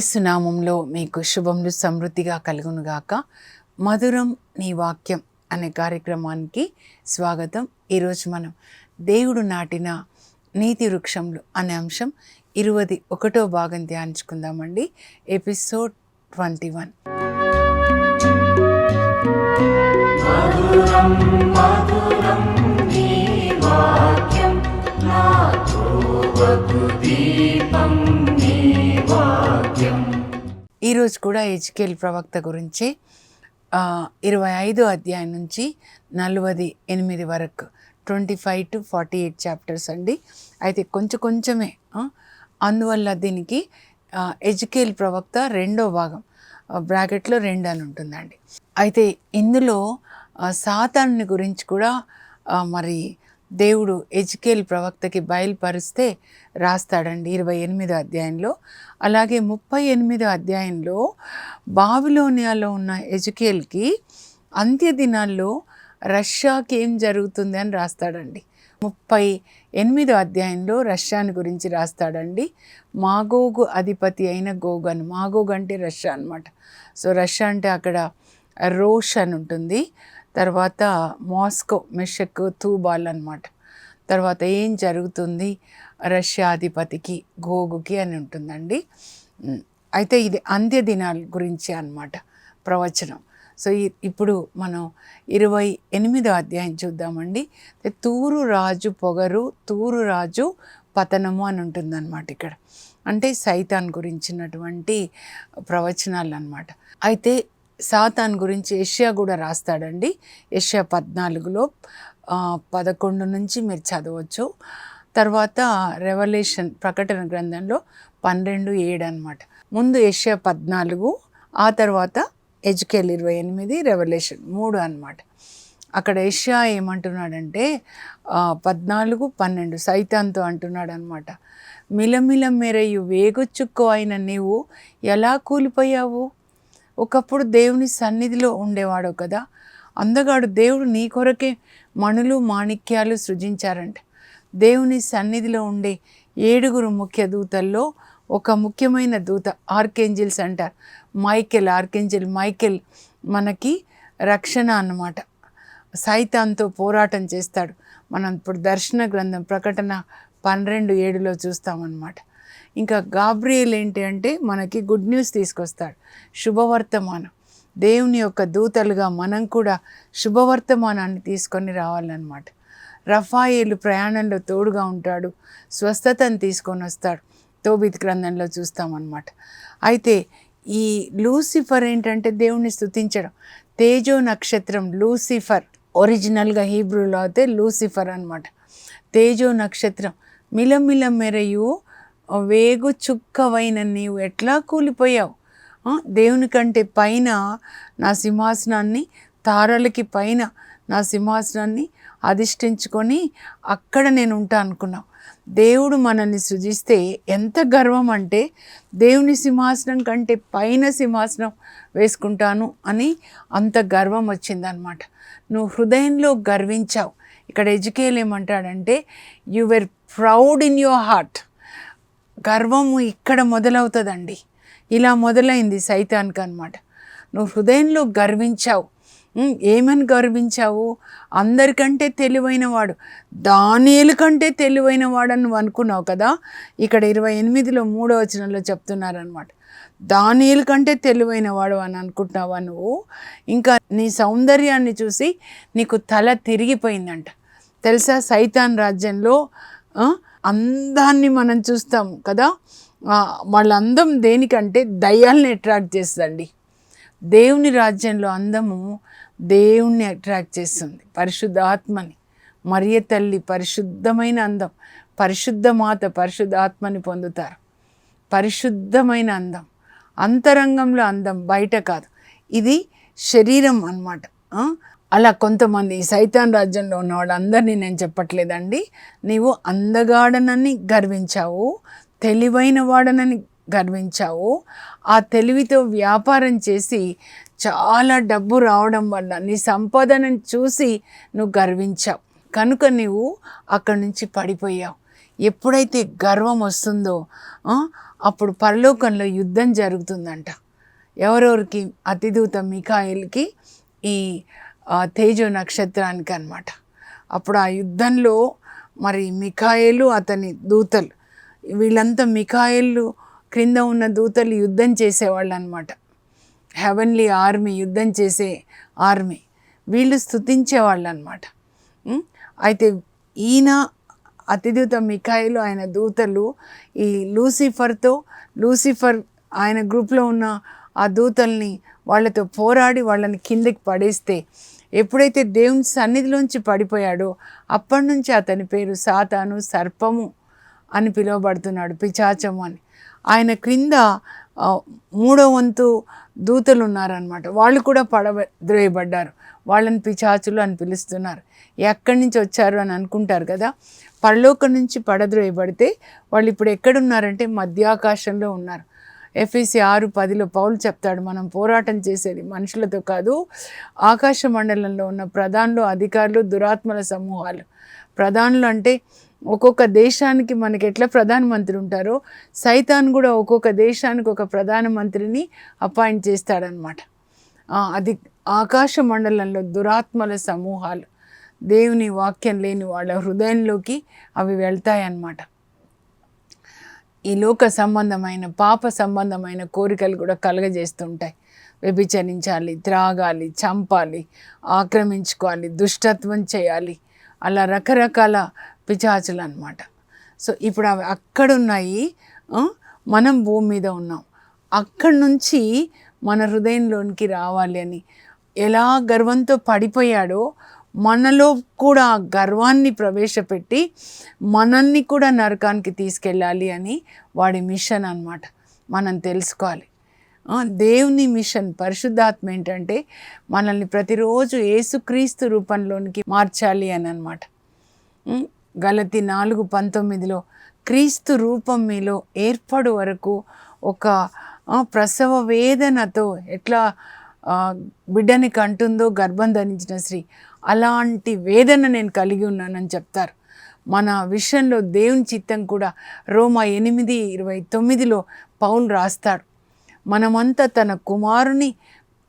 సునామంలో మీకు శుభములు సమృద్ధిగా కలుగునుగాక. మధురం నీ వాక్యం అనే కార్యక్రమానికి స్వాగతం. ఈరోజు మనం దేవుడు నాటిన నీతి వృక్షంలు అనే అంశం ఇరవై ఒకటో భాగం ధ్యానించుకుందామండి. Episode twenty one. ఈరోజు కూడా హెచ్కేల్ ప్రవక్త గురించి ఇరవై ఐదు అధ్యాయం నుంచి నలభై ఎనిమిది వరకు twenty five to forty eight chapters అండి. అయితే కొంచెం కొంచెమే అందువల్ల దీనికి ఎజుకేల్ ప్రవక్త రెండో భాగం బ్రాకెట్లో రెండు అని ఉంటుందండి. అయితే ఇందులో సాతాన్ని గురించి కూడా మరి దేవుడు ఎజుకేల్ ప్రవక్తకి బయలుపరిస్తే రాస్తాడండి ఇరవై ఎనిమిదో అధ్యాయంలో. అలాగే ముప్పై ఎనిమిదో అధ్యాయంలో బాబిలోనియాలో ఉన్న ఎజుకేల్కి అంత్య దినాల్లో రష్యాకి ఏం జరుగుతుంది అని రాస్తాడండి. ముప్పై ఎనిమిదో అధ్యాయంలో రష్యాని గురించి రాస్తాడండి. మాగోగు అధిపతి అయిన గోగన్ మాగోగు అంటే రష్యా అనమాట సో రష్యా అంటే అక్కడ రోష్ అని ఉంటుంది. తర్వాత మాస్కో మెషక్ తూబాల్ అనమాట తర్వాత ఏం జరుగుతుంది? రష్యా అధిపతికి గోగుకి అని ఉంటుందండి. అయితే ఇది అంత్య దినాల గురించి అనమాట ప్రవచనం. సో ఇప్పుడు మనం ఇరవై ఎనిమిదో అధ్యాయం చూద్దామండి. తూరు రాజు పొగరు తూరు రాజు పతనము అని ఉంటుందన్నమాట ఇక్కడ. అంటే సైతాన్ గురించినటువంటి ప్రవచనాలు అనమాట అయితే సాతాన్ గురించి ఏషియా కూడా రాస్తాడండి. ఏషియా పద్నాలుగులో పదకొండు నుంచి మీరు చదవచ్చు. తర్వాత రెవల్యూషన్ ప్రకటన గ్రంథంలో పన్నెండు ఏడు అనమాట ముందు ఏషియా పద్నాలుగు ఆ తర్వాత ఎజుకేల్ ఇరవై ఎనిమిది రెవల్యూషన్ మూడు అనమాట అక్కడ ఏషియా ఏమంటున్నాడంటే పద్నాలుగు పన్నెండు సైతాన్తో అంటున్నాడు అనమాట మిలమిల మేరయు వేగుచుక్కో అయిన నీవు ఎలా కూలిపోయావు? ఒకప్పుడు దేవుని సన్నిధిలో ఉండేవాడు కదా. అందగాడు దేవుడు నీ కొరకే మణులు మాణిక్యాలు సృజించారంట. దేవుని సన్నిధిలో ఉండే ఏడుగురు ముఖ్య దూతల్లో ఒక ముఖ్యమైన దూత ఆర్కేంజిల్స్ అంటారు మైకెల్ ఆర్కేంజిల్ మైకెల్ మనకి రక్షణ అన్నమాట. సైతాన్తో పోరాటం చేస్తాడు. మనం ఇప్పుడు దర్శన గ్రంథం ప్రకటన పన్నెండు ఏడులో చూస్తామన్నమాట. ఇంకా గాబ్రియల్ ఏంటి అంటే మనకి గుడ్ న్యూస్ తీసుకొస్తాడు. శుభవర్తమానం. దేవుని యొక్క దూతలుగా మనం కూడా శుభవర్తమానాన్ని తీసుకొని రావాలన్నమాట. రఫాయేలు ప్రయాణంలో తోడుగా ఉంటాడు. స్వస్థతను తీసుకొని వస్తాడు. తోబిత్ గ్రంథంలో చూస్తామన్నమాట. అయితే ఈ లూసిఫర్ ఏంటంటే దేవుణ్ణి స్తుతించడం. తేజో నక్షత్రం లూసిఫర్. ఒరిజినల్గా హీబ్రూలో అయితే లూసిఫర్ అనమాట తేజో నక్షత్రం. మిలమిల మెరయు వేగు చుక్కవైన నీవు ఎట్లా కూలిపోయావు? దేవుని కంటే పైన నా సింహాసనాన్ని తారలకి పైన నా సింహాసనాన్ని అధిష్ఠించుకొని అక్కడ నేను ఉంటా అనుకున్నాం దేవుడు మనల్ని సృజిస్తే ఎంత గర్వం అంటే దేవుని సింహాసనం కంటే పైన సింహాసనం వేసుకుంటాను అని అంత గర్వం వచ్చిందనమాట. నువ్వు హృదయంలో గర్వించావు. ఇక్కడ ఎజుకేల్ ఏమంటాడంటే you were proud in your heart గర్వము ఇక్కడ మొదలవుతుందండి. ఇలా మొదలైంది సైతానికి అనమాట నువ్వు హృదయంలో గర్వించావు. ఏమని గర్వించావు? అందరికంటే తెలివైన వాడు దానియలు కంటే తెలివైనవాడని నువ్వు అనుకున్నావు కదా? ఇక్కడ ఇరవై ఎనిమిదిలో మూడో వచనంలో చెప్తున్నారనమాట దానియలు కంటే తెలివైన వాడు అని అనుకుంటున్నావా నువ్వు? ఇంకా నీ సౌందర్యాన్ని చూసి నీకు తల తిరిగిపోయిందంట. తెలుసా? సైతాన్ రాజ్యంలో అందాన్ని మనం చూస్తాం కదా? వాళ్ళ అందం దేనికంటే దయ్యాల్ని అట్రాక్ట్ చేస్తుందండి. దేవుని రాజ్యంలో అందము దేవుణ్ణి అట్రాక్ట్ చేస్తుంది. పరిశుద్ధ ఆత్మని మరియ తల్లి పరిశుద్ధమైన అందం. పరిశుద్ధ మాత పరిశుద్ధ ఆత్మని పొందుతారు. పరిశుద్ధమైన అందం. అంతరంగంలో అందం బయట కాదు. ఇది శరీరం అన్నమాట. అలా కొంతమంది ఈ సైతాన్ రాజ్యంలో ఉన్న వాళ్ళందరినీ నేను చెప్పట్లేదండి. నీవు అందగాడనని గర్వించావు తెలివైన వాడనని గర్వించావు. ఆ తెలివితో వ్యాపారం చేసి చాలా డబ్బు రావడం వల్ల నీ సంపాదనను చూసి నువ్వు గర్వించావు. కనుక నువ్వు అక్కడి నుంచి పడిపోయావు. ఎప్పుడైతే గర్వం వస్తుందో అప్పుడు పరలోకంలో యుద్ధం జరుగుతుందంట. ఎవరెవరికి? అతిదూత మిఖాయిల్కి ఈ తేజో నక్షత్రానికి అనమాట అప్పుడు ఆ యుద్ధంలో మరి మిఖాయిలు అతని దూతలు వీళ్ళంతా మిఖాయిలు క్రింద ఉన్న దూతలు యుద్ధం చేసేవాళ్ళు అనమాట హెవెన్లీ ఆర్మీ యుద్ధం చేసే ఆర్మీ. వీళ్ళు స్థుతించేవాళ్ళు అనమాట అయితే ఈయన అతిదూత మిఖాయిలు ఆయన దూతలు ఈ లూసిఫర్తో లూసిఫర్ ఆయన గ్రూప్లో ఉన్న ఆ దూతల్ని వాళ్ళతో పోరాడి వాళ్ళని కిందకి పడేస్తే ఎప్పుడైతే దేవుని సన్నిధిలోంచి పడిపోయాడో అప్పటి నుంచి అతని పేరు సాతాను సర్పము అని పిలువబడుతున్నాడు పిచాచము అని. ఆయన క్రింద మూడో వంతు దూతలు ఉన్నారనమాట వాళ్ళు కూడా పడద్రోయబడ్డారు. వాళ్ళని పిచాచులు అని పిలుస్తున్నారు. ఎక్కడి నుంచి వచ్చారు అని అనుకుంటారు కదా? పరలోకం నుంచి పడద్రోయబడితే వాళ్ళు ఇప్పుడు ఎక్కడున్నారంటే మధ్యాకాశంలో ఉన్నారు. ఎఫ్ఎసి ఆరు పదిలో పౌలు చెప్తాడు మనం పోరాటం చేసేది మనుషులతో కాదు ఆకాశ మండలంలో ఉన్న ప్రధానులు అధికారులు దురాత్మల సమూహాలు. ప్రధానులు అంటే ఒక్కొక్క దేశానికి మనకి ఎట్లా ప్రధానమంత్రి ఉంటారో సైతాన్ కూడా ఒక్కొక్క దేశానికి ఒక ప్రధానమంత్రిని అపాయింట్ చేస్తాడనమాట. అది ఆకాశ మండలంలో దురాత్మల సమూహాలు. దేవుని వాక్యం లేని వాళ్ళ హృదయంలోకి అవి వెళ్తాయన్నమాట. ఈ లోక సంబంధమైన పాప సంబంధమైన కోరికలు కూడా కలగజేస్తుంటాయి. వ్యభిచరించాలి త్రాగాలి చంపాలి ఆక్రమించుకోవాలి దుష్టత్వం చేయాలి. అలా రకరకాల పిచాచులు అనమాట సో ఇప్పుడు అవి అక్కడున్నాయి మనం భూమి మీద ఉన్నాం. అక్కడి నుంచి మన హృదయంలోనికి రావాలి అని ఎలా గర్వంతో పడిపోయాడో మనలో కూడా గర్వాన్ని ప్రవేశపెట్టి మనల్ని కూడా నరకానికి తీసుకెళ్ళాలి అని వాడి మిషన్ అన్నమాట. మనం తెలుసుకోవాలి. దేవుని మిషన్ పరిశుద్ధాత్మ ఏంటంటే మనల్ని ప్రతిరోజు ఏసుక్రీస్తు రూపంలోనికి మార్చాలి అని అనమాట గలతి నాలుగు పంతొమ్మిదిలో క్రీస్తు రూపం మీలో ఏర్పడు వరకు ఒక ప్రసవ వేదనతో ఎట్లా బిడ్డని కంటుందో గర్భం ధరించిన స్త్రీ అలాంటి వేదన నేను కలిగి ఉన్నానని చెప్తారు. మన విషయంలో దేవుని చిత్తం కూడా రోమా ఎనిమిది ఇరవై తొమ్మిదిలో పౌలు రాస్తాడు. మనమంతా తన కుమారుని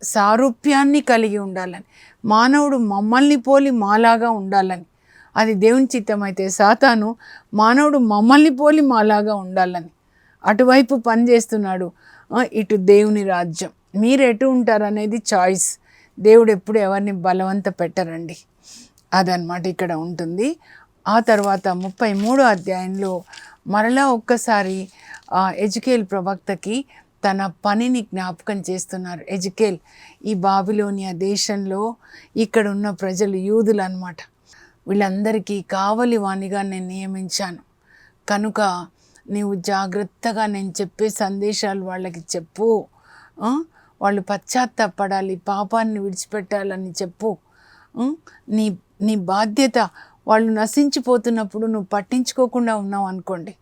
సారూప్యాన్ని కలిగి ఉండాలని మానవుడు మమ్మల్ని పోలి మాలాగా ఉండాలని అది దేవుని చిత్తం అయితే సాతాను మానవుడు మమ్మల్ని పోలి మాలాగా ఉండాలని. అటువైపు పనిచేస్తున్నాడు ఇటు దేవుని రాజ్యం. మీరు ఎటు ఉంటారనేది చాయిస్ దేవుడు ఎప్పుడు ఎవరిని బలవంత పెట్టరండి. అదనమాట ఇక్కడ ఉంటుంది. ఆ తర్వాత ముప్పై మూడో అధ్యాయంలో మరలా ఒక్కసారి ఆ, ఎజుకేల్ ప్రవక్తకి తన పనిని జ్ఞాపకం చేస్తున్నారు. ఎజుకేల్ ఈ బాబిలోనియా దేశంలో ఇక్కడ ఉన్న ప్రజలు యూదులు అనమాట వీళ్ళందరికీ కావలి వాణిగా నేను నియమించాను. కనుక నీవు జాగ్రత్తగా నేను చెప్పే సందేశాలు వాళ్ళకి చెప్పు. వాళ్ళు పశ్చాత్తాపడాలి పాపాన్ని విడిచిపెట్టాలని చెప్పు. నీ నీ బాధ్యత వాళ్ళు నశించిపోతున్నప్పుడు నువ్వు పట్టించుకోకుండా ఉన్నావు అనుకోండి.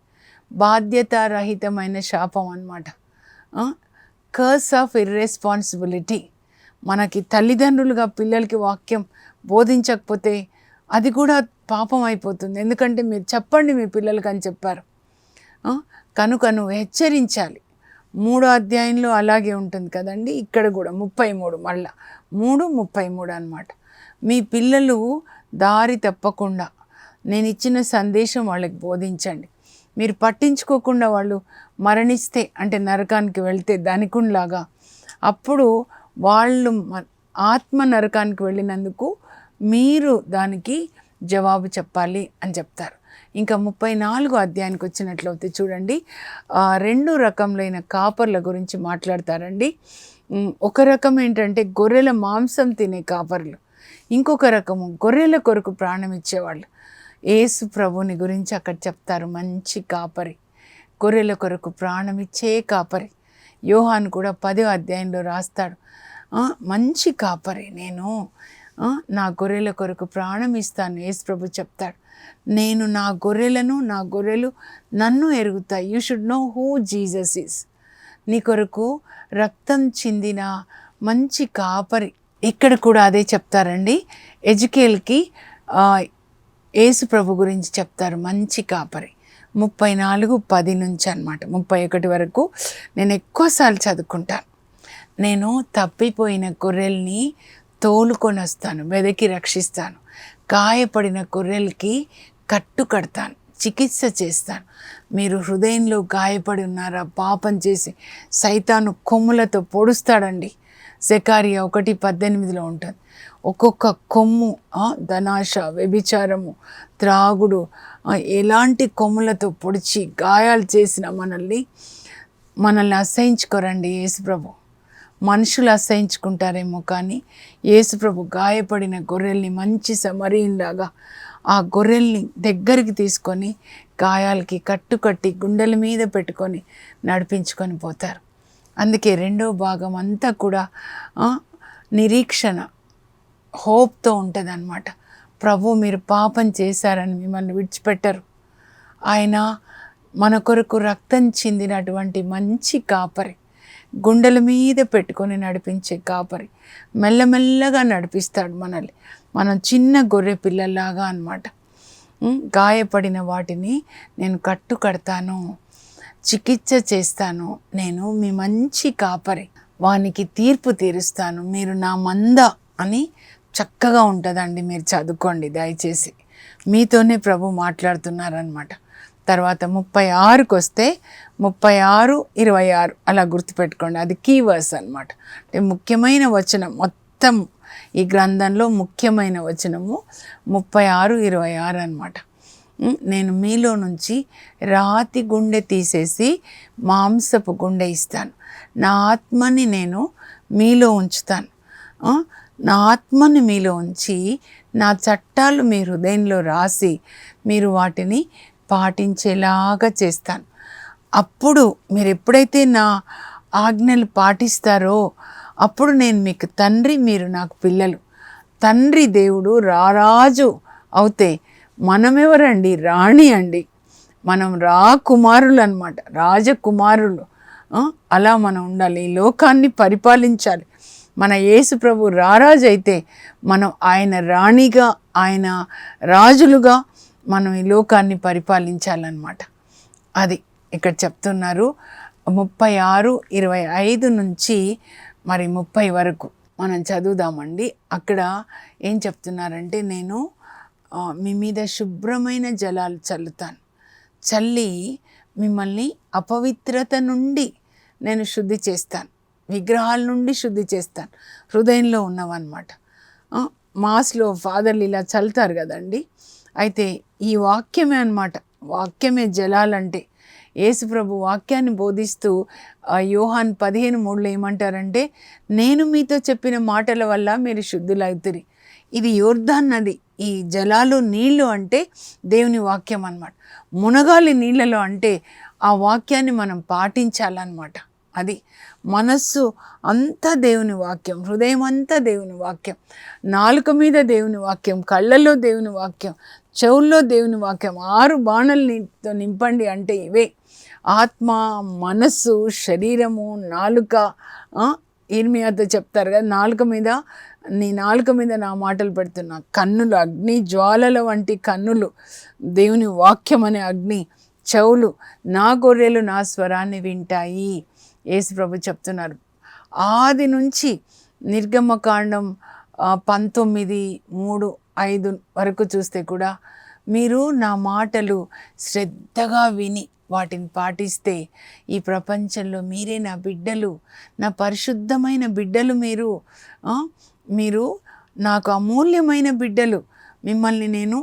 బాధ్యతారహితమైన శాపం అనమాట కర్స్ ఆఫ్ ఇర్రెస్పాన్సిబిలిటీ మనకి తల్లిదండ్రులుగా పిల్లలకి వాక్యం బోధించకపోతే అది కూడా పాపం అయిపోతుంది. ఎందుకంటే మీరు చెప్పండి మీ పిల్లలకి అని చెప్పారు. కనుక నువ్వు హెచ్చరించాలి. మూడో అధ్యాయంలో అలాగే ఉంటుంది కదండి. ఇక్కడ కూడా ముప్పై మూడు మళ్ళా మూడు ముప్పై మూడు అనమాట మీ పిల్లలు దారి తప్పకుండా నేను ఇచ్చిన సందేశం వాళ్ళకి బోధించండి. మీరు పట్టించుకోకుండా వాళ్ళు మరణిస్తే అంటే నరకానికి వెళ్తే ధనికుంలాగా అప్పుడు వాళ్ళు మ- ఆత్మ నరకానికి వెళ్ళినందుకు మీరు దానికి జవాబు చెప్పాలి అని చెప్తారు. ఇంకా ముప్పై నాలుగు అధ్యాయానికి వచ్చినట్లయితే చూడండి రెండు రకములైన కాపర్ల గురించి మాట్లాడతారండి. ఒక రకం ఏంటంటే గొర్రెల మాంసం తినే కాపర్లు ఇంకొక రకము గొర్రెల కొరకు ప్రాణం ఇచ్చేవాళ్ళు. ఏసు ప్రభుని గురించి అక్కడ చెప్తారు మంచి కాపరి గొర్రెల కొరకు ప్రాణం ఇచ్చే కాపరి. యోహాన్ కూడా పదో అధ్యాయంలో రాస్తాడు మంచి కాపరి నేను నా గొర్రెల కొరకు ప్రాణం ఇస్తాను యేసు ప్రభు చెప్తాడు. నేను నా గొర్రెలను నా గొర్రెలు నన్ను ఎరుగుతాయి. You should know who Jesus is నీ కొరకు రక్తం చెందిన మంచి కాపరి ఇక్కడ కూడా అదే చెప్తారండి. ఎజుకేల్కి యేసు ప్రభు గురించి చెప్తారు మంచి కాపరి. ముప్పై నాలుగు పది నుంచి అనమాట ముప్పై ఒకటి వరకు నేను ఎక్కువసార్లు చదువుకుంటాను. నేను తప్పిపోయిన గొర్రెల్ని తోలుకొని వస్తాను వెదకి రక్షిస్తాను గాయపడిన గొర్రెలకి కట్టు కడతాను చికిత్స చేస్తాను. మీరు హృదయంలో గాయపడి ఉన్నారా? పాపం చేసి సైతాను కొమ్ములతో పొడుస్తాడండి. సెకారియా ఒకటి పద్దెనిమిదిలో ఉంటుంది. ఒక్కొక్క కొమ్ము ధనాశ వ్యభిచారము త్రాగుడు ఎలాంటి కొమ్ములతో పొడిచి గాయాలు చేసిన మనల్ని మనల్ని అసహించుకోరండి యేసుప్రభు. మనుషులు అసహించుకుంటారేమో కానీ యేసుప్రభు గాయపడిన గొర్రెల్ని మంచి సమరీలాగా ఆ గొర్రెల్ని దగ్గరికి తీసుకొని గాయాలకి కట్టుకట్టి గుండెల మీద పెట్టుకొని నడిపించుకొని పోతారు. అందుకే రెండో భాగం అంతా కూడా నిరీక్షణ హోప్తో ఉంటుంది అనమాట ప్రభు మీరు పాపం చేశారని మిమ్మల్ని విడిచిపెట్టరు. ఆయన మన కొరకు రక్తం చెందినటువంటి మంచి కాపరి. గుండెల మీద పెట్టుకొని నడిపించే కాపరి. మెల్లమెల్లగా నడిపిస్తాడు మనల్ని. మనం చిన్న గొర్రె పిల్లల్లాగా అనమాట గాయపడిన వాటిని నేను కట్టు కడతాను చికిత్స చేస్తాను. నేను మీ మంచి కాపరి. వానికి తీర్పు తీరుస్తాను. మీరు నా మంద అని చక్కగా ఉంటుందండి మీరు చదువుకోండి దయచేసి. మీతోనే ప్రభు మాట్లాడుతున్నారనమాట తర్వాత ముప్పై ఆరుకు వస్తే ముప్పై ఆరు ఇరవై ఆరు. అలా గుర్తుపెట్టుకోండి. అది కీవర్స్ అనమాట అంటే ముఖ్యమైన వచనం మొత్తం ఈ గ్రంథంలో ముఖ్యమైన వచనము ముప్పై ఆరు ఇరవై ఆరు అనమాట నేను మీలో నుంచి రాతి గుండె తీసేసి మాంసపు గుండె ఇస్తాను. నా ఆత్మని నేను మీలో ఉంచుతాను. నా ఆత్మని మీలో ఉంచి నా చట్టాలు మీ హృదయంలో రాసి మీరు వాటిని పాటించేలాగా చేస్తాను. అప్పుడు మీరు ఎప్పుడైతే నా ఆజ్ఞలు పాటిస్తారో అప్పుడు నేను మీకు తండ్రి మీరు నాకు పిల్లలు. తండ్రి దేవుడు రారాజు అవుతే మనమెవరండి? రాణి అండి. మనం రాకుమారులు అనమాట రాజకుమారులు అలా మనం ఉండాలి. ఈ లోకాన్ని పరిపాలించాలి. మన యేసు ప్రభు రారాజు అయితే మనం ఆయన రాణిగా ఆయన రాజులుగా మనం ఈ లోకాన్ని పరిపాలించాలన్నమాట. అది. ఇక్కడ చెప్తున్నారు ముప్పై ఆరు ఇరవై ఐదు నుంచి మరి ముప్పై వరకు మనం చదువుదామండి. అక్కడ ఏం చెప్తున్నారంటే నేను మీ మీద శుభ్రమైన జలాలు చల్లుతాను. చల్లి మిమ్మల్ని అపవిత్రత నుండి నేను శుద్ధి చేస్తాను. విగ్రహాల నుండి శుద్ధి చేస్తాను. హృదయంలో ఉన్నవన్నమాట. మాస్లో ఫాదర్లు ఇలా చల్లుతారు కదండి. అయితే ఈ వాక్యమే అన్నమాట. వాక్యమే జలాలంటే యేసుప్రభు వాక్యాన్ని బోధిస్తూ యోహాన్ పదిహేను మూడులో ఏమంటారంటే నేను మీతో చెప్పిన మాటల వల్ల మీరు శుద్ధులవుతురి ఇది యోర్ధాన్ నది ఈ జలాలు నీళ్ళు అంటే దేవుని వాక్యం అనమాట మునగాలి నీళ్ళలో అంటే ఆ వాక్యాన్ని మనం పాటించాలన్నమాట. అది మనస్సు అంతా దేవుని వాక్యం హృదయం అంతా దేవుని వాక్యం నాలుక మీద దేవుని వాక్యం కళ్ళల్లో దేవుని వాక్యం చెవుల్లో దేవుని వాక్యం ఆరు బాణలతో నింపండి అంటే ఇవే. ఆత్మ మనస్సు శరీరము నాలుక ఆ, ఇర్మియాతో చెప్తారు కదా నాలుక మీద నీ నాలుక మీద నా మాటలు పెడుతున్నా. కన్నులు అగ్ని జ్వాలల వంటి కన్నులు దేవుని వాక్యం అనే అగ్ని చెవులు నా గొర్రెలు నా స్వరాన్ని వింటాయి. యేసు ప్రభు చెప్తున్నారు. ఆది నుంచి నిర్గమకాండం పంతొమ్మిది మూడు ఐదు వరకు చూస్తే కూడా మీరు నా మాటలు శ్రద్ధగా విని వాటిని పాటిస్తే ఈ ప్రపంచంలో మీరే నా బిడ్డలు నా పరిశుద్ధమైన బిడ్డలు మీరు. మీరు నాకు అమూల్యమైన బిడ్డలు. మిమ్మల్ని నేను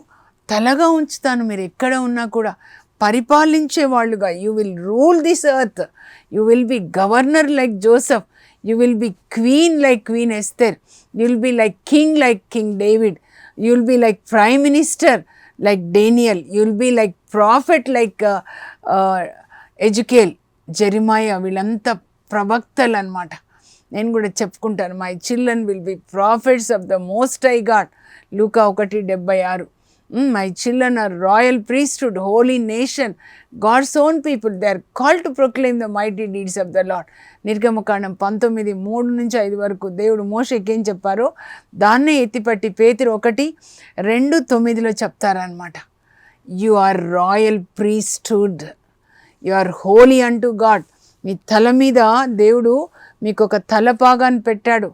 తలగా ఉంచుతాను. మీరు ఎక్కడ ఉన్నా కూడా పరిపాలించే వాళ్ళుగా. You will rule this earth you will be governor like Joseph you will be queen like queen Esther you will be like king like king David you will be like prime minister like Daniel you will be like prophet like Ezekiel Jeremiah వీళ్ళంతా ప్రవక్తలు అనమాట నేను కూడా చెప్పుకుంటాను my children will be prophets of the most high God లూకా ఒకటి డెబ్బై ఆరు. My children are royal priesthood holy nation God's own people they are call to proclaim the mighty deeds of the lord నిర్గమకాండం పంతొమ్మిది మూడు నుంచి ఐదు వరకు దేవుడు మోషకి ఏం చెప్పారో? దాన్నే ఎత్తిపట్టి పేతురు ఒకటి రెండు తొమ్మిదిలో చెప్తారనమాట you are royal priesthood you are holy అంటూ గాడ్ మీ తల మీద దేవుడు మీకు ఒక తలపాగాన్ని పెట్టాడు.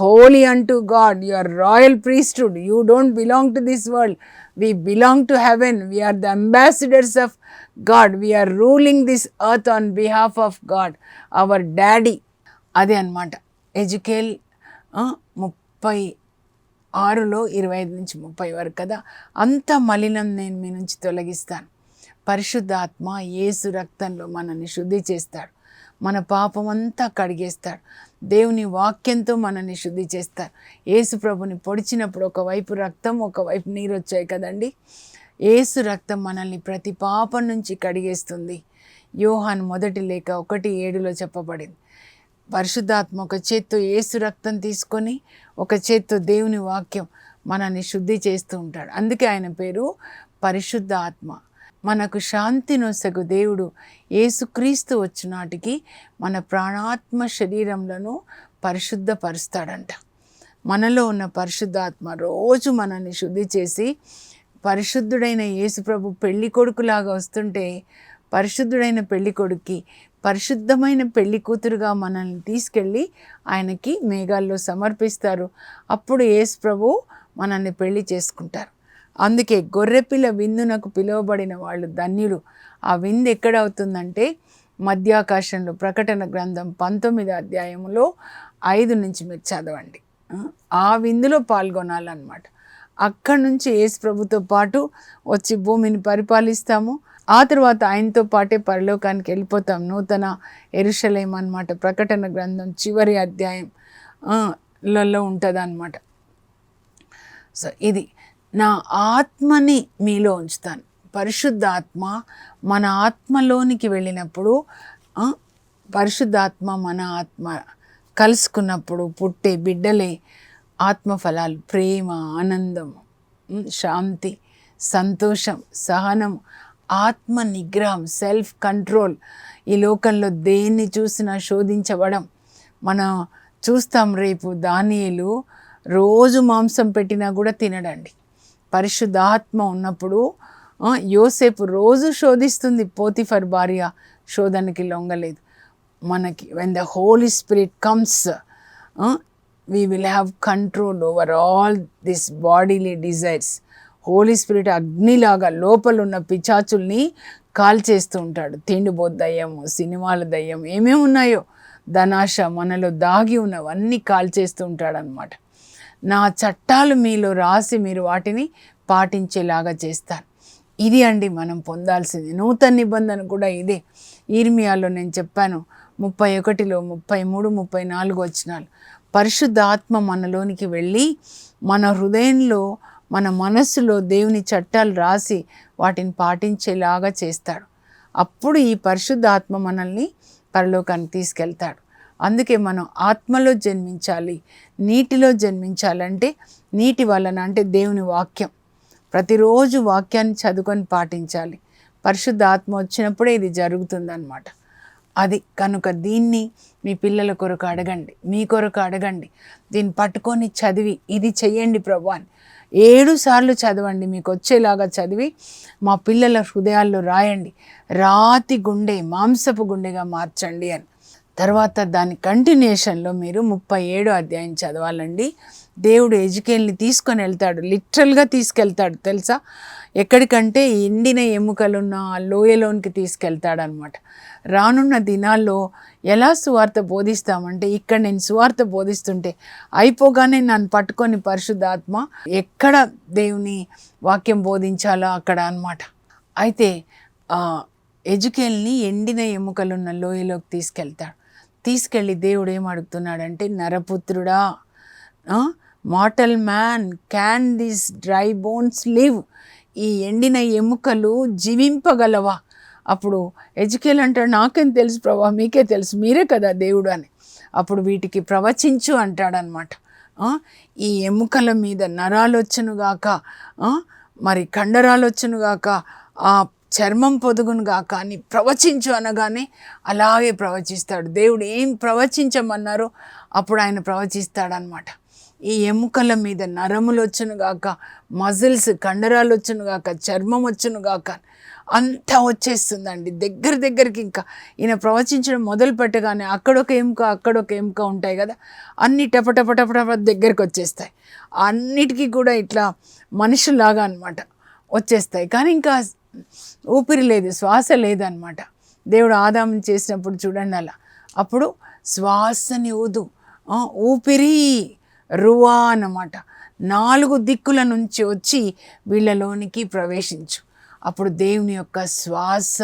హోలీ అంటూ God you royal priesthood you don't belong to this world we belong to heaven we are the ambassadors of God we are ruling this earth on behalf of God our daddy అదే అనమాట Ezekiel ముప్పై ఆరులో ఇరవై ఐదు నుంచి ముప్పై వరకు కదా అంత మలినం నేను మీ నుంచి తొలగిస్తాను. పరిశుద్ధాత్మ యేసు రక్తంలో మనల్ని శుద్ధి చేస్తాడు. మన పాపం అంతా కడిగేస్తాడు. దేవుని వాక్యంతో మనల్ని శుద్ధి చేస్తారు. యేసు ప్రభుని పొడిచినప్పుడు ఒకవైపు రక్తం ఒకవైపు నీరు వచ్చాయి కదండి. ఏసు రక్తం మనల్ని ప్రతి పాపం నుంచి కడిగేస్తుంది. యోహాన్ మొదటి లేక ఒకటి ఏడులో చెప్పబడింది. పరిశుద్ధాత్మ ఒక చేత్తో ఏసు రక్తం తీసుకొని ఒక చేత్తో దేవుని వాక్యం మనల్ని శుద్ధి చేస్తూ ఉంటాడు. అందుకే ఆయన పేరు పరిశుద్ధ ఆత్మ మనకు శాంతినొసగు దేవుడు ఏసుక్రీస్తు వచ్చినాటికి మన ప్రాణాత్మ శరీరంలో పరిశుద్ధపరుస్తాడంట. మనలో ఉన్న పరిశుద్ధాత్మ రోజు మనల్ని శుద్ధి చేసి పరిశుద్ధుడైన యేసుప్రభు పెళ్ళి కొడుకులాగా వస్తుంటే పరిశుద్ధుడైన పెళ్ళి కొడుక్కి పరిశుద్ధమైన పెళ్ళి కూతురుగా మనల్ని తీసుకెళ్ళి ఆయనకి మేఘాల్లో సమర్పిస్తారు. అప్పుడు యేసు ప్రభు మనల్ని పెళ్ళి చేసుకుంటారు. అందుకే గొర్రెపిల్ల విందునకు పిలువబడిన వాళ్ళు ధన్యులు. ఆ విందు ఎక్కడ అవుతుందంటే మధ్యాకాశంలో ప్రకటన గ్రంథం పంతొమ్మిది అధ్యాయంలో ఐదు నుంచి మీరు చదవండి. ఆ విందులో పాల్గొనాలన్నమాట. అక్కడి నుంచి యేసు ప్రభుతో పాటు వచ్చి భూమిని పరిపాలిస్తాము. ఆ తర్వాత ఆయనతో పాటే పరలోకానికి వెళ్ళిపోతాం. నూతన ఎరుషలేం అనమాట ప్రకటన గ్రంథం చివరి అధ్యాయం లలో ఉంటుంది అనమాట సో ఇది నా ఆత్మని మీలో ఉంచుతాను. పరిశుద్ధాత్మ మన ఆత్మలోనికి వెళ్ళినప్పుడు పరిశుద్ధాత్మ మన ఆత్మ కలుసుకున్నప్పుడు పుట్టే బిడ్డలే ఆత్మఫలాలు ప్రేమ ఆనందం శాంతి సంతోషం సహనం ఆత్మ నిగ్రహం సెల్ఫ్ కంట్రోల్. ఈ లోకంలో దేన్ని చూసినా శోధించబడం. మనం చూస్తాం రేపు దానియలు రోజు మాంసం పెట్టినా కూడా తినడండి. పరిశుద్ధాత్మ ఉన్నప్పుడు యోసేపు రోజు శోధిస్తుంది పోతిఫర్ భార్య శోధనకి లొంగలేదు. మనకి when the holy spirit comes we will have control over all this bodily desires holy spirit అగ్నిలాగా లోపల ఉన్న పిచాచుల్ని కాల్చేస్తూ ఉంటాడు. తిండిబోత్ దయ్యము సినిమాల దయ్యం ఏమేమి ఉన్నాయో ధనాశ మనలో దాగి ఉన్నవన్నీ కాల్చేస్తూ ఉంటాడనమాట నా చట్టాలు మీలో రాసి మీరు వాటిని పాటించేలాగా చేస్తారు. ఇది అండి మనం పొందాల్సింది. నూతన నిబంధన కూడా ఇదే. ఈర్మియాలో నేను చెప్పాను ముప్పై ఒకటిలో ముప్పై మూడు ముప్పై నాలుగు వచ్చినాలు పరిశుద్ధాత్మ మనలోనికి వెళ్ళి మన హృదయంలో మన మనస్సులో దేవుని చట్టాలు రాసి వాటిని పాటించేలాగా చేస్తాడు. అప్పుడు ఈ పరిశుద్ధాత్మ మనల్ని పరలోకానికి తీసుకెళ్తాడు. అందుకే మనం ఆత్మలో జన్మించాలి నీటిలో జన్మించాలంటే నీటి వలన అంటే దేవుని వాక్యం. ప్రతిరోజు వాక్యాన్ని చదువుకొని పాటించాలి. పరిశుద్ధ ఆత్మ వచ్చినప్పుడే ఇది జరుగుతుందన్నమాట. అది కనుక దీన్ని మీ పిల్లల కొరకు అడగండి మీ కొరకు అడగండి. దీన్ని పట్టుకొని చదివి ఇది చెయ్యండి ప్రభు అని. ఏడు సార్లు చదవండి మీకు వచ్చేలాగా చదివి మా పిల్లల హృదయాల్లో రాయండి. రాతి గుండె మాంసపు గుండెగా మార్చండి అని. తర్వాత దాని కంటిన్యూషన్లో మీరు ముప్పై ఏడు అధ్యాయం చదవాలండి. దేవుడు ఎజుకేల్ని తీసుకొని వెళ్తాడు. లిటరల్గా తీసుకెళ్తాడు. తెలుసా? ఎక్కడికంటే ఎండిన ఎముకలున్న ఆ లోయలోనికి తీసుకెళ్తాడనమాట రానున్న దినాల్లో ఎలా సువార్త బోధిస్తామంటే ఇక్కడ నేను సువార్త బోధిస్తుంటే అయిపోగానే నన్ను పట్టుకొని పరిశుద్ధాత్మ ఎక్కడ దేవుని వాక్యం బోధించాలో అక్కడ అనమాట అయితే ఎజుకేల్ని ఎండిన ఎముకలున్న లోయలోకి తీసుకెళ్తాడు. తీసుకెళ్ళి దేవుడు ఏం అడుగుతున్నాడంటే నరపుత్రుడా mortal man can this dry bones live ఈ ఎండిన ఎముకలు జీవింపగలవా? అప్పుడు ఎజుకేల్ అంటాడు నాకేం తెలుసు ప్రభా మీకే తెలుసు మీరే కదా దేవుడు అని. అప్పుడు వీటికి ప్రవచించు అంటాడనమాట. ఈ ఎముకల మీద నరాలు వచ్చునుగాక మరి కండరాలు వచ్చునుగాక ఆ చర్మం పొదుగును గాక అని ప్రవచించు అనగానే అలాగే ప్రవచిస్తాడు. దేవుడు ఏం ప్రవచించమన్నారో అప్పుడు ఆయన ప్రవచిస్తాడనమాట ఈ ఎముకల మీద నరములు వచ్చును గాక మజిల్స్ కండరాలు వచ్చును గాక చర్మం వచ్చును గాక అంతా వచ్చేస్తుందండి. దగ్గర దగ్గరికి ఇంకా ఈయన ప్రవచించడం మొదలు పెట్టగానే అక్కడొక ఎముక అక్కడొక ఎముక ఉంటాయి కదా అన్ని టపటపటపటప టప టప దగ్గరికి వచ్చేస్తాయి అన్నిటికీ కూడా ఇట్లా మనుషులాగా అనమాట వచ్చేస్తాయి. కానీ ఇంకా ఊపిరి లేదు శ్వాస లేదనమాట. దేవుడు ఆదామం చేసినప్పుడు చూడండి అలా. అప్పుడు శ్వాసని ఊదు ఊపిరి రువా అన్నమాట. నాలుగు దిక్కుల నుంచి వచ్చి వీళ్ళలోనికి ప్రవేశించు. అప్పుడు దేవుని యొక్క శ్వాస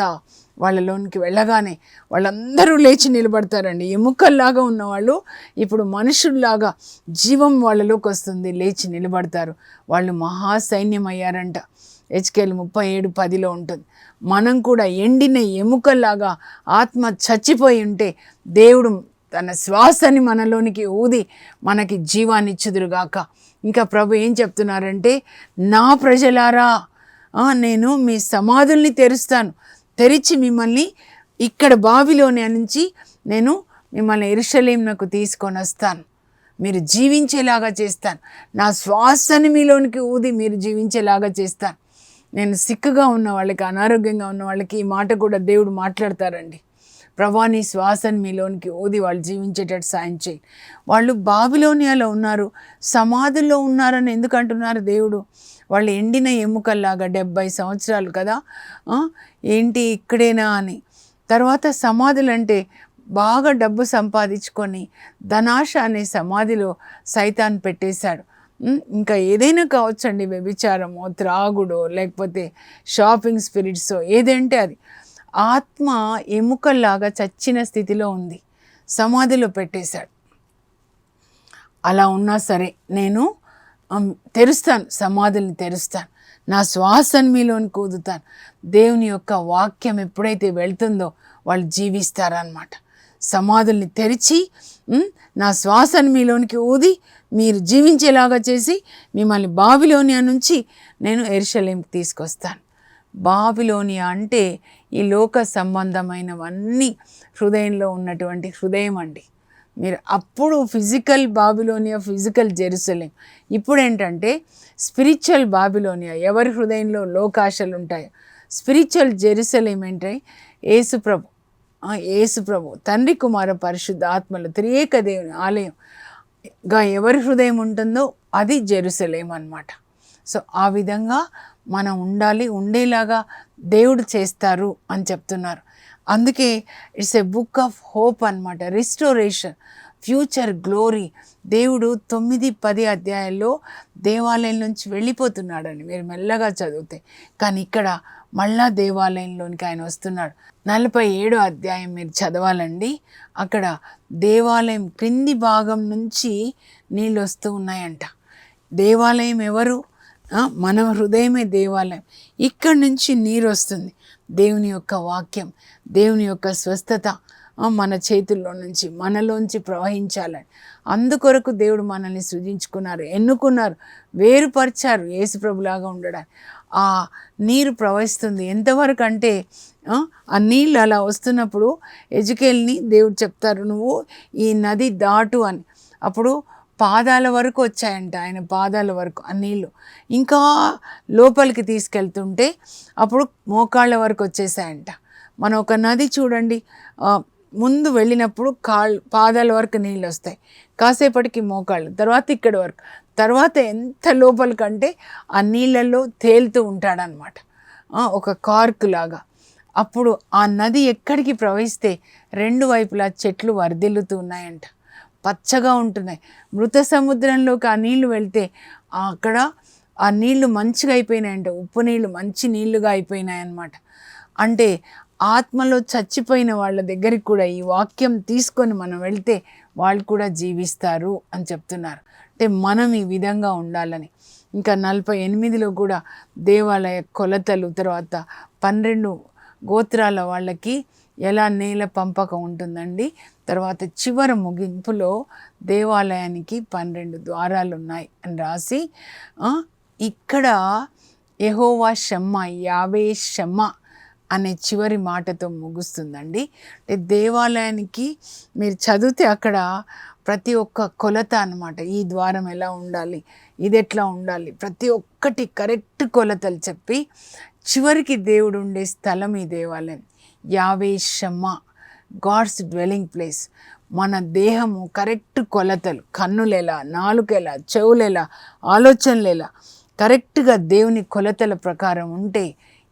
వాళ్ళలోనికి వెళ్ళగానే వాళ్ళందరూ లేచి నిలబడతారండి. ఎముకల్లాగా ఉన్నవాళ్ళు ఇప్పుడు మనుషుల్లాగా జీవం వాళ్ళలోకి వస్తుంది. లేచి నిలబడతారు. వాళ్ళు మహాసైన్యం అయ్యారంట హెచ్కేల్ ముప్పై ఏడు పదిలో ఉంటుంది. మనం కూడా ఎండిన ఎముకల్లాగా ఆత్మ చచ్చిపోయి ఉంటే దేవుడు తన శ్వాసని మనలోనికి ఊది మనకి జీవాన్ని ఇచ్చుదురుగాక ఇంకా ప్రభు ఏం చెప్తున్నారంటే నా ప్రజలారా నేను మీ సమాధుల్ని తెరుస్తాను. తెరిచి మిమ్మల్ని ఇక్కడ బావిలోని నుంచి నేను మిమ్మల్ని ఎరుషలేంనకు తీసుకొని వస్తాను. మీరు జీవించేలాగా చేస్తాను. నా శ్వాసని మీలోనికి ఊది మీరు జీవించేలాగా చేస్తాను. నేను సిక్కుగా ఉన్న వాళ్ళకి అనారోగ్యంగా ఉన్న వాళ్ళకి ఈ మాట కూడా దేవుడు మాట్లాడతారండి. ప్రభా నీ శ్వాసని మీలోనికి ఓది వాళ్ళు జీవించేటట్టు సాయం చేయి. వాళ్ళు బాబిలోనియాలో ఉన్నారు సమాధుల్లో ఉన్నారని ఎందుకంటున్నారు దేవుడు? వాళ్ళు ఎండిన ఎముకల్లాగా డెబ్బై సంవత్సరాలు కదా? ఏంటి ఇక్కడేనా అని. తర్వాత సమాధులు అంటే బాగా డబ్బు సంపాదించుకొని ధనాశ అనే సమాధిలో సైతాన్ పెట్టేశాడు. ఇంకా ఏదైనా కావచ్చండి వ్యభిచారమో త్రాగుడో లేకపోతే షాపింగ్ స్పిరిట్సో ఏదంటే అది. ఆత్మ ఎముకల్లాగా చచ్చిన స్థితిలో ఉంది. సమాధిలో పెట్టేశాడు. అలా ఉన్నా సరే నేను తెరుస్తాను సమాధుల్ని తెరుస్తాను. నా శ్వాసను మీలోని కూదుతాను. దేవుని యొక్క వాక్యం ఎప్పుడైతే వెళ్తుందో వాళ్ళు జీవిస్తారనమాట సమాధుల్ని తెరిచి నా శ్వాసను మీలోనికి ఊది మీరు జీవించేలాగా చేసి మిమ్మల్ని బావిలోనియా నుంచి నేను ఎరుషలేంకి తీసుకొస్తాను. బాబిలోనియా అంటే ఈ లోక సంబంధమైనవన్నీ హృదయంలో ఉన్నటువంటి హృదయం అండి. మీరు అప్పుడు ఫిజికల్ బాబిలోనియా ఫిజికల్ జెరూసలేం. ఇప్పుడు ఏంటంటే స్పిరిచువల్ బాబిలోనియా ఎవరి హృదయంలో లోకాశలు ఉంటాయో స్పిరిచువల్ జెరూసలేం ఏంటంటే యేసుప్రభు. యేసు ప్రభు తండ్రి కుమార పరిశుద్ధ ఆత్మలు త్రియేక దేవుని ఆలయం గా ఎవరి హృదయం ఉంటుందో అది జెరూసలేం అనమాట సో ఆ విధంగా మనం ఉండాలి ఉండేలాగా దేవుడు చేస్తారు అని చెప్తున్నారు. అందుకే it's a book of hope అనమాట రిస్టోరేషన్ ఫ్యూచర్ గ్లోరీ. దేవుడు తొమ్మిది పది అధ్యాయాల్లో దేవాలయం నుంచి వెళ్ళిపోతున్నాడని మీరు మెల్లగా చదివితే. కానీ ఇక్కడ మళ్ళా దేవాలయంలోనికి ఆయన వస్తున్నాడు. నలభై ఏడో అధ్యాయం మీరు చదవాలండి. అక్కడ దేవాలయం క్రింది భాగం నుంచి నీళ్ళు వస్తూ ఉన్నాయంట. దేవాలయం ఎవరు? మన హృదయమే దేవాలయం. ఇక్కడి నుంచి నీరు వస్తుంది. దేవుని యొక్క వాక్యం దేవుని యొక్క స్వస్థత మన చేతుల్లో నుంచి మనలోంచి ప్రవహించాలని. అందుకొరకు దేవుడు మనల్ని సృజించుకున్నారు ఎన్నుకున్నారు వేరుపరిచారు యేసుప్రభులాగా ఉండడానికి. ఆ నీరు ప్రవహిస్తుంది. ఎంతవరకు అంటే ఆ, నీళ్ళు అలా వస్తున్నప్పుడు ఎజుకేల్ని దేవుడు చెప్తారు నువ్వు ఈ నది దాటు అని. అప్పుడు పాదాల వరకు వచ్చాయంట ఆయన పాదాల వరకు ఆ నీళ్ళు. ఇంకా లోపలికి తీసుకెళ్తుంటే అప్పుడు మోకాళ్ళ వరకు వచ్చేసాయంట. మనం ఒక నది చూడండి ముందు వెళ్ళినప్పుడు కాళ్ళు పాదాల వరకు నీళ్ళు వస్తాయి. కాసేపటికి మోకాళ్ళు తర్వాత ఇక్కడి వరకు. తర్వాత ఎంత లోపలికంటే ఆ నీళ్ళల్లో తేలుతూ ఉంటాడనమాట ఒక కార్క్ లాగా. అప్పుడు ఆ నది ఎక్కడికి ప్రవహిస్తే రెండు వైపులా చెట్లు వర్ధిల్లుతూ ఉన్నాయంట. పచ్చగా ఉంటున్నాయి. మృత సముద్రంలోకి ఆ నీళ్ళు వెళ్తే అక్కడ ఆ నీళ్ళు మంచిగా అయిపోయినాయంట. ఉప్పు నీళ్ళు మంచి నీళ్ళుగా అయిపోయినాయన్నమాట. అంటే ఆత్మలో చచ్చిపోయిన వాళ్ళ దగ్గరికి కూడా ఈ వాక్యం తీసుకొని మనం వెళ్తే వాళ్ళు కూడా జీవిస్తారు అని చెప్తున్నారు. అంటే మనం ఈ విధంగా ఉండాలని. ఇంకా నలభై ఎనిమిదిలో కూడా దేవాలయ కొలతలు తర్వాత పన్నెండు గోత్రాల వాళ్ళకి ఎలా నేల పంపకం ఉంటుందండి. తర్వాత చివరి ముగింపులో దేవాలయానికి పన్నెండు ద్వారాలు ఉన్నాయి అని రాసి ఇక్కడ యహోవా షమ్మ యావే షమ్మ అనే చివరి మాటతో ముగుస్తుందండి. అంటే దేవాలయానికి మీరు చదివితే అక్కడ ప్రతి ఒక్క కొలత అన్నమాట ఈ ద్వారం ఎలా ఉండాలి ఇది ఎట్లా ఉండాలి ప్రతి ఒక్కటి కరెక్ట్ కొలతలు చెప్పి చివరికి దేవుడు ఉండే స్థలం ఈ దేవాలయం. యావే షమ్మ గాడ్స్ డ్వెల్లింగ్ ప్లేస్. మన దేహము కరెక్ట్ కొలతలు కన్నులెలా నాలుకెలా చెవులెలా ఆలోచనలెలా కరెక్ట్గా దేవుని కొలతల ప్రకారం ఉంటే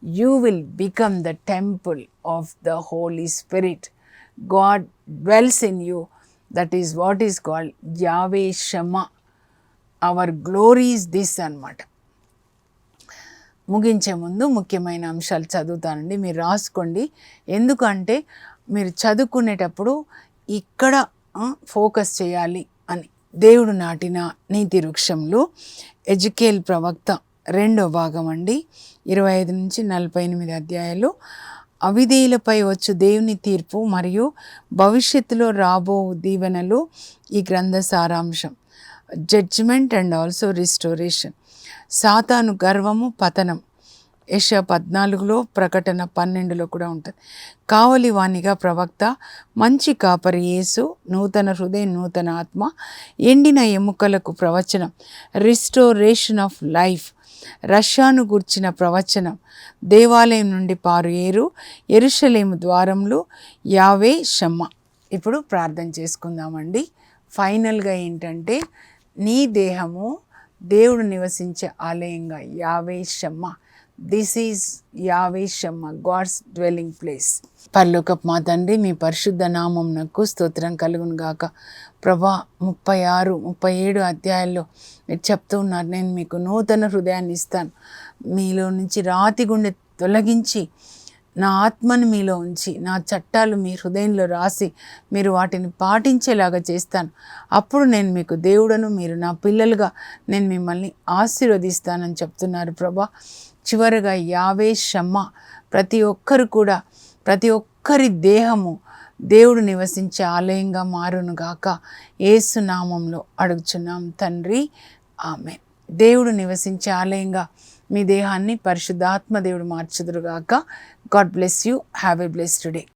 you will become the temple of the holy spirit God dwells in you that is what is called Yahweh Shammah our glories this అన్నమాట. ముగించే ముందు ముఖ్యమైన అంశాలు చదువుతానండి. మీరు రాసుకోండి. ఎందుకంటే మీరు చదువుకునేటప్పుడు ఇక్కడ ఫోకస్ చేయాలి అని దేవుడు నాటిన నీతి వృక్షంలో ఎజుకేల్ ప్రవక్త రెండో భాగం అండి ఇరవై ఐదు నుంచి నలభై ఎనిమిది అధ్యాయాలు. అవిధేయులపై వచ్చు దేవుని తీర్పు మరియు భవిష్యత్తులో రాబో దీవెనలు ఈ గ్రంథ సారాంశం. జడ్జిమెంట్ అండ్ ఆల్సో రిస్టోరేషన్ సాతాను గర్వము పతనం. యశ పద్నాలుగులో ప్రకటన పన్నెండులో కూడా ఉంటుంది. కావలి వాణిగా ప్రవక్త మంచి కాపరి యేసు నూతన హృదయం నూతన ఆత్మ ఎండిన ఎముకలకు ప్రవచనం. రిస్టోరేషన్ ఆఫ్ లైఫ్ రష్యాను గుర్చిన ప్రవచనం దేవాలయం నుండి పారు ఏరు ఎరుషలేము ద్వారంలో యావే షమ్మ. ఇప్పుడు ప్రార్థన చేసుకుందామండి. ఫైనల్గా ఏంటంటే నీ దేహము దేవుడు నివసించే ఆలయంగా Yahweh Shammah. This is Yahweh Shammah God's dwelling place పర్లోకప్ మా తండ్రి మీ పరిశుద్ధ నామంనకు స్తోత్రం కలుగును గాక. ప్రభా ముప్పై ఆరు ముప్పై ఏడు అధ్యాయాల్లో మీరు చెప్తూ ఉన్నారు. నేను మీకు నూతన హృదయాన్ని ఇస్తాను. మీలో నుంచి రాతి గుండె తొలగించి నా ఆత్మను మీలో ఉంచి నా చట్టాలు మీ హృదయంలో రాసి మీరు వాటిని పాటించేలాగా చేస్తాను. అప్పుడు నేను మీకు దేవుడను మీరు నా పిల్లలుగా నేను మిమ్మల్ని ఆశీర్వదిస్తానని చెప్తున్నారు. ప్రభా చివరగా యావే షమ్మ. ప్రతి ఒక్కరు కూడా ప్రతి ఒక్కరి దేహము దేవుడు నివసించే ఆలయంగా మారునుగాక ఏసు నామంలో అడుగుచున్నాం తండ్రి. ఆమె దేవుడు నివసించే ఆలయంగా మీ దేహాన్ని పరిశుద్ధాత్మ దేవుడు మార్చుదురుగాక God bless you. Have a bless today